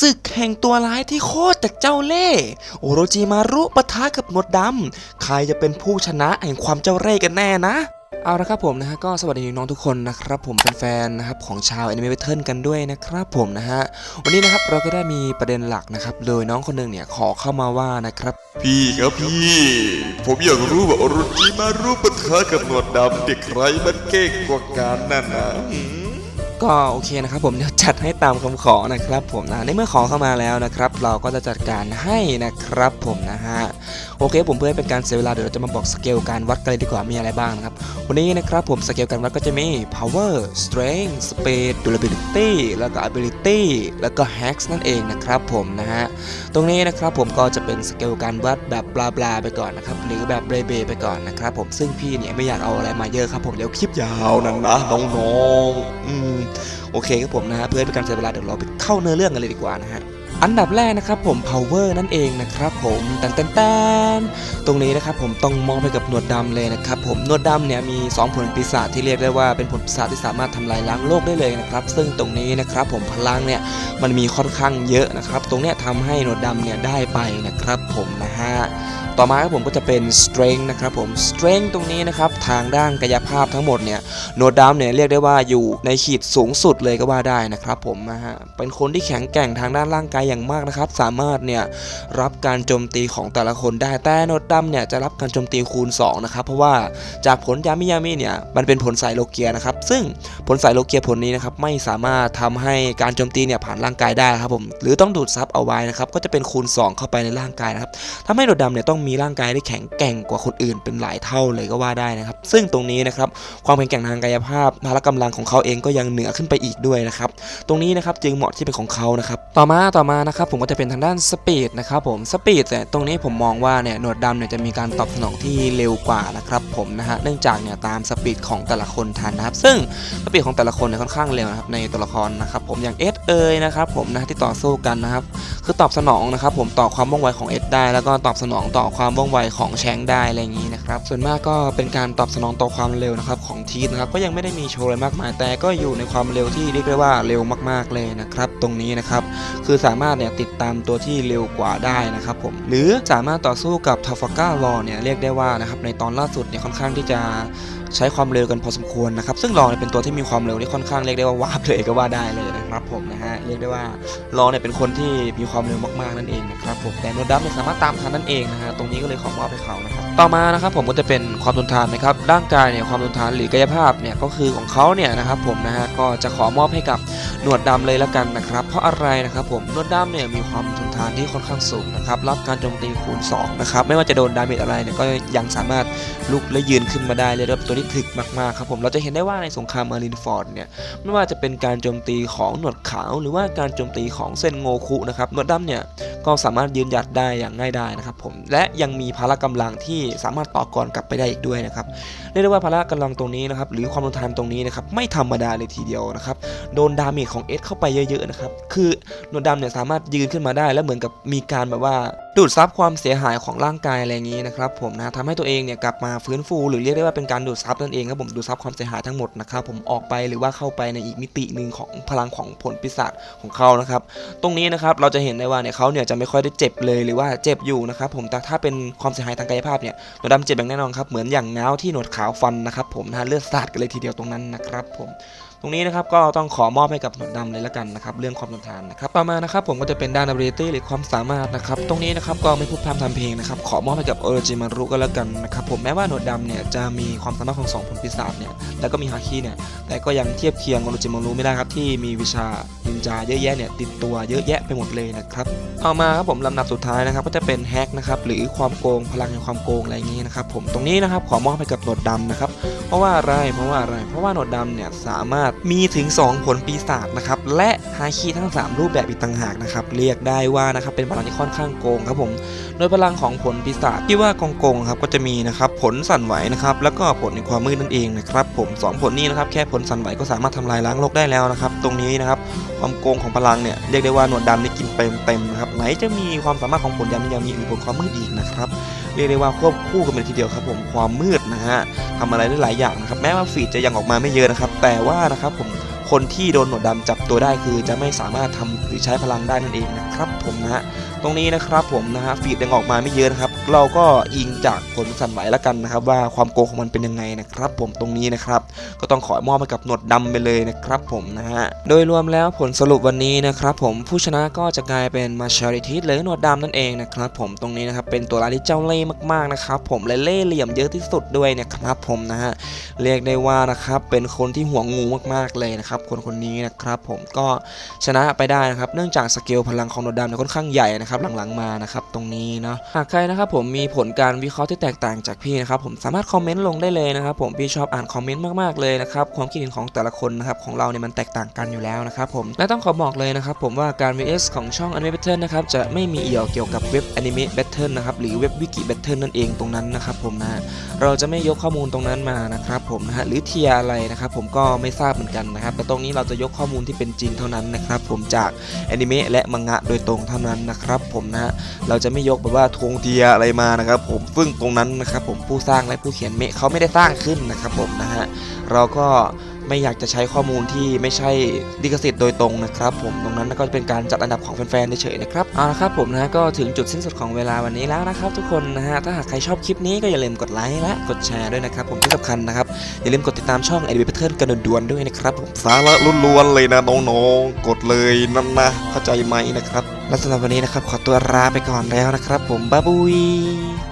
ศึกแห่งตัวร้ายที่โคตรจากเจ้าเล่ห์โอโรจิมารุปะทะกับหนวดดำ ใครจะเป็นผู้ชนะแห่งความเจ้าเร่ห์กันแน่นะ เอาละครับผมนะฮะก็สวัสดีน้องทุกคนนะครับผมแฟนๆนะครับของชาว Anime b a t t l e กันด้วยนะครับผมนะฮะ วันนี้นะครับเราก็ได้มีประเด็นหลักนะครับ โดยน้องคนหนึ่งเนี่ยขอเข้ามาว่านะครับ พี่ครับพี่ ผมอยากรู้ว่าโอโรจิมารุปะทะกับหนวดดำเด็กใครมันเก่งกว่ากันนั่นนะ ก็โอเคนะครับผมเดี๋ยวจัดให้ตามคำขอนะครับผมนะในเมื่อขอเข้ามาแล้วนะครับ เราก็จะจัดการให้นะครับผมนะฮะโอเค ผมเพื่อเป็นการเสียเวลาเดี๋ยวเราจะมาบอกสเกลการวัดกันเลยดีกว่ามีอะไรบ้างนะครับวันนี้นะครับผมสเกลการวัดก็จะมี power strength speed durability แล้วก็ ability แล้วก็ hacks นั่นเองนะครับผมนะฮะตรงนี้นะครับผมก็จะเป็นสเกลการวัดแบบบลาบลาไปก่อนนะครับหรือแบบเบรเบไปก่อนนะครับผมซึ่งพี่เนี่ยไม่อยากเอาอะไรมาเยอะครับผมเดี๋ยวคลิปยาวนั่นนะน้องๆอืมโอเคครับผมนะฮะเพื่อให้เป็นการเสียเวลาเดี๋ยวเราไปเข้าเนื้อเรื่องกันเลยดีกว่านะฮะ อันดับแรกนะครับผม power นั่นเองนะครับผมแตนแตนแตนตรงนี้นะครับผมต้องมองไปกับหนวดดำเลยนะครับผมหนวดดำเนี่ยมี 2 ผลปีศาจที่เรียกได้ว่าเป็นผลปีศาจที่สามารถทำลายล้างโลกได้เลยนะครับซึ่งตรงนี้นะครับผมพลังเนี่ยมันมีค่อนข้างเยอะนะครับตรงเนี้ยทำให้หนวดดำเนี่ยได้ไปนะครับผมนะฮะต่อมาครับผมก็จะเป็น strength นะครับผม strength ตรงนี้นะครับทางด้านกายภาพทั้งหมดเนี่ยโนดดำเนี่ยเรียกได้ว่าอยู่ในขีดสูงสุดเลยก็ว่าได้นะครับผมนะฮะเป็นคนที่แข็งแกร่งทางด้านร่างกายอย่างมากนะครับ สามารถเนี่ยรับการโจมตีของแต่ละคนได้แต่โนดดำเนี่ยจะรับการโจมตีคูณ2นะครับเพราะว่าจากผลยามิยามิเนี่ยมันเป็นผลสายโลเกียนะครับซึ่งผลสายโลเกียผลนี้นะครับไม่สามารถทำให้การโจมตีเนี่ยผ่านร่างกายได้ครับผมหรือต้องดูดซับเอาไว้นะครับก็จะเป็นคูณ 2 เข้าไปในร่างกายนะครับทำให้โดดดำเนี่ยต้องมีร่างกายที่แข็งแกร่งกว่าคนอื่นเป็นหลายเท่าเลยก็ว่าได้นะครับ ซึ่งตรงนี้นะครับความแข็งแกร่งทางกายภาพพละกำลังของเขาเองก็ยังเหนือขึ้นไปอีกด้วยนะครับ ตรงนี้นะครับจึงเหมาะที่เป็นของเขานะครับ ต่อมาต่อมานะครับผมก็จะเป็นทางด้านสปีดนะครับผมสปีดเนี่ยตรงนี้ผมมองว่าเนี่ยหนวดดำเนี่ยจะมีการตอบสนองที่เร็วกว่านะครับผมนะฮะเนื่องจากเนี่ยตามสปีดของแต่ละคนทันนะครับ ซึ่งสปีดของแต่ละคนเนี่ยค่อนข้างเร็วนะครับในตัวละครนะครับผมอย่างเอสเอยนะครับผมนะที่ต่อสู้กันนะครับคือตอบสนองนะครับผมต่อความว่องไวของเอสได้แล้วก็ตอบสนองต่อความว่องไวของแชงได้อะไรอย่างนี้นะครับส่วนมากก็เป็นการตอบสนองต่อความเร็วนะครับของทีสนะครับก็ยังไม่ได้มีโชว์อะไรมากมายแต่ก็อยู่ในความเร็วที่เรียกได้ว่าเร็วมาก ๆเลยนะครับตรงนี้นะครับคือสามารถเนี่ยติดตามตัวที่เร็วกว่าได้นะครับผมหรือสามารถต่อสู้กับทาฟาก้ารอเนี่ยเรียกได้ว่านะครับในตอนล่าสุดเนี่ยค่อนข้างที่จะ ใช้ความเร็วกันพอสมควรนะครับ ซึ่งลอเนี่ยเป็นตัวที่มีความเร็วที่ค่อนข้างเรียกได้ว่าวาบเลยก็ว่าได้เลยนะครับผมนะฮะเรียกได้ว่าลอเนี่ยเป็นคนที่มีความเร็วมากๆนั่นเองนะครับผมแต่โนดัมเนี่ยสามารถตามทันนั่นเองนะฮะตรงนี้ก็เลยขอมอบให้เขานะครับต่อมานะครับผมก็จะเป็นความทนทานนะครับร่างกายเนี่ยความทนทานหรือกายภาพเนี่ยก็คือของเขาเนี่ยนะครับผมนะฮะก็จะขอมอบให้กับหนวดดำเลยละกันนะครับ เพราะอะไรนะครับผมหนวดดำเนี่ยมีความทนานที่ค่อนข้างสูงนะครับ รับการโจมตีคูณ2นะครับ ไม่ว่าจะโดนดาเมจอะไรเนี่ยก็ยังสามารถลุกและยืนขึ้นมาได้เลยครับตัวที่ถึกมากๆครับผม เราจะเห็นได้ว่าในสงครามมารินฟอร์ดเนี่ย ไม่ว่าจะเป็นการโจมตีของหนวดขาว หรือว่าการโจมตีของเซนโงคุนะครับ หนวดดำเนี่ยก็สามารถยืนหยัดได้อย่างง่ายไดายนะครับผม และยังมีพละกำลังที่สามารถต่อกรกลับไปได้อีกด้วยนะครับ เรียกได้ว่าพละกำลังตรงนี้นะครับหรือความทนทานตรงนี้นะครับไม่ธรรมดาเลยทีเดียวนะครับ โดนดาเมจของเอสเข้าไปเยอะๆนะครับ คือหนวดดำเนี่ยสามารถยืนขึ้นมาได้แล้วเหมือนือนกับมีการแบบว่า ดูดซับความเสียหายของร่างกายอะไรอย่างนี้นะครับผมนะทำให้ตัวเองเนี่ยกลับมาฟื้นฟู หรือเรียกได้ว่าเป็นการดูดซับนั่นเองครับผมดูดซับความเสียหายทั้งหมดนะครับผมออกไปหรือว่าเข้าไปในอีกมิติหนึ่งของพลังของผลปีศาจของเขานะครับตรงนี้นะครับเราจะเห็นได้ว่าเนี่ยเขาเนี่ยจะไม่ค่อยได้เจ็บเลยหรือว่าเจ็บอยู่นะครับผมแต่ถ้าเป็นความเสียหายทางกายภาพเนี่ยหนวดดำเจ็บอย่างแน่นอนครับเหมือนอย่างง้าวที่หนวดขาวฟันนะครับผมนะเลือดสาดกันเลยทีเดียวตรงนั้นนะครับผมตรงนี้นะครับก็ต้องขอมอบให้กับหนวดดำเลยละกันนะครับเรื่องความทนทานนะครับต่อมานะครับผมก็จะเป็นด้าน ability หรือความสามารถนะครับตรงนี้นะครับก็ไม่พูดพร่ำทำเพลงนะครับขอมอบให้กับโอโรจิมารุก็แล้วกันนะครับผมแม้ว่าหนวดดำเนี่ยจะมีความสามารถของสองผลปีศาจเนี่ยแล้วก็มีฮาคิเนี่ยแต่ก็ยังเทียบเคียงโอโรจิมารุไม่ได้ครับที่มีวิชานินจาเยอะแยะเนี่ยติดตัวเยอะแยะไปหมดเลยนะครับต่อมาครับผมลำดับสุดท้ายนะครับก็จะเป็นแฮกนะครับหรือความโกงพลังแห่งความโกงอะไรอย่างนี้นะครับผมตรงนี้นะครับขอมอบให้กับหนวดดำนะครับเพราะว่าอะไรเพราะว่าอะไร เพราะว่าหนวดดำเนี่ยสามารถมีถึง 2 ผลปีศาจนะครับและฮาคีทั้ง 3 รูปแบบอีกต่างหากนะครับเรียกได้ว่านะครับเป็นพลังที่ค่อนข้างโกงครับผม โดยพลังของผลปีศาจที่ว่าโกงครับก็จะมีนะครับผลสั่นไหวนะครับแล้วก็ผลในความมืดนั่นเองนะครับผมสองผลนี้นะครับแค่ผลสั่นไหวก็สามารถทำลายล้างโลกได้แล้วนะครับตรงนี้นะครับความโกงของพลังเนี่ยเรียกได้ว่าหนวดดำนี่กินเต็มเต็มๆนะครับไหนจะมีความสามารถของผลยามิยามีหรือผลความมืดอีกนะครับเรียกได้ว่าควบคู่กันเป็นทีเดียวครับผมความมืดนะฮะทำอะไรได้หลายอย่างนะครับแม้ว่าฟีดจะยังออกมาไม่เยอะนะครับแต่ว่านะครับผม คนที่โดนหนวดดำจับตัวได้คือจะไม่สามารถทำหรือใช้พลังได้นั่นเองนะครับผมนะฮะตรงนี้นะครับผมนะฮะฟีดยังออกมาไม่เยอะนะครับ เราก็อิงจากผลสั่นไหวแล้วกันนะครับ ว่าความโกงของมันเป็นยังไงนะครับ ผมตรงนี้นะครับ ก็ต้องขอมอบให้กับหนวดดำไปเลยนะครับ ผมนะฮะโดยรวมแล้วผลสรุปวันนี้นะครับผมผู้ชนะก็จะกลายเป็นมาชาริทิหรือหนวดดำนั่นเองนะครับ ผมตรงนี้นะครับเป็นตัวร้ายที่เจ้าเล่ห์มากๆนะครับ ผมและเล่ห์เหลี่ยมเยอะที่สุดด้วยนะครับ ผมนะฮะเรียกได้ว่านะครับเป็นคนที่ห่วงงูมากๆเลยนะครับ คนคนนี้นะครับ ผมก็ชนะไปได้นะครับ เนื่องจากสเกลพลังของหนวดดำเนี่ยค่อนข้างใหญ่นะครับหลังๆมานะครับ ตรงนี้เนาะหากใครนะครับผมมีผลการวิเคราะห์ที่แตกต่างจากพี่นะครับผมสามารถคอมเมนต์ลงได้เลยนะครับผมพี่ชอบอ่านคอมเมนต์มากๆเลยนะครับความคิดเห็นของแต่ละคนนะครับของเราเนี่ยมันแตกต่างกันอยู่แล้วนะครับผมและต้องขอบอกเลยนะครับผมว่าการ VS ของช่อง Anime Battle นะครับจะไม่มีเอี่ยวเกี่ยวกับเว็บ Anime Battle นะครับหรือเว็บ Wiki Battle นั่นเองตรงนั้นนะครับผมนะเราจะไม่ยกข้อมูลตรงนั้นมานะครับผมนะฮะหรือเทียอะไรนะครับผมก็ไม่ทราบเหมือนกันนะครับแต่ตรงนี้เราจะยกข้อมูลที่เป็นจริงเท่านั้นนะครับผมจากแอนิเมะและมังงะโดยตรงเท่านั้นนะครับผมนะเราจะไม่ยกแบบว่าทงเทียร์อะไรมานะครับ ผมซึ่งตรงนั้นนะครับผมผู้สร้างและผู้เขียนเมเขาไม่ได้สร้างขึ้นนะครับผมนะฮะเราก็ ไม่อยากจะใช้ข้อมูลที่ไม่ใช่ลิขสิทธิ์โดยตรงนะครับผมตรงนั้นก็จะเป็นการจัดอันดับของแฟนๆเฉยๆนะครับเอาละครับผมนะก็ถึงจุดสิ้นสุดของเวลาวันนี้แล้วนะครับ ทุกคนนะฮะถ้าหากใครชอบคลิปนี้ก็อย่าลืมกดไลค์และกดแชร์ด้วยนะครับผมที่สำคัญนะครับอย่าลืมกดติดตามช่อง a d v p a t t e r n กันด่วนๆด้วยนะครับผมสาระล้วนๆเลยนะน้องๆกดเลยนั่นนะเข้าใจไหมนะครับและสำหรับวันนี้นะครับขอตัวลาไปก่อนแล้วนะครับ ผมบ๊ายบาย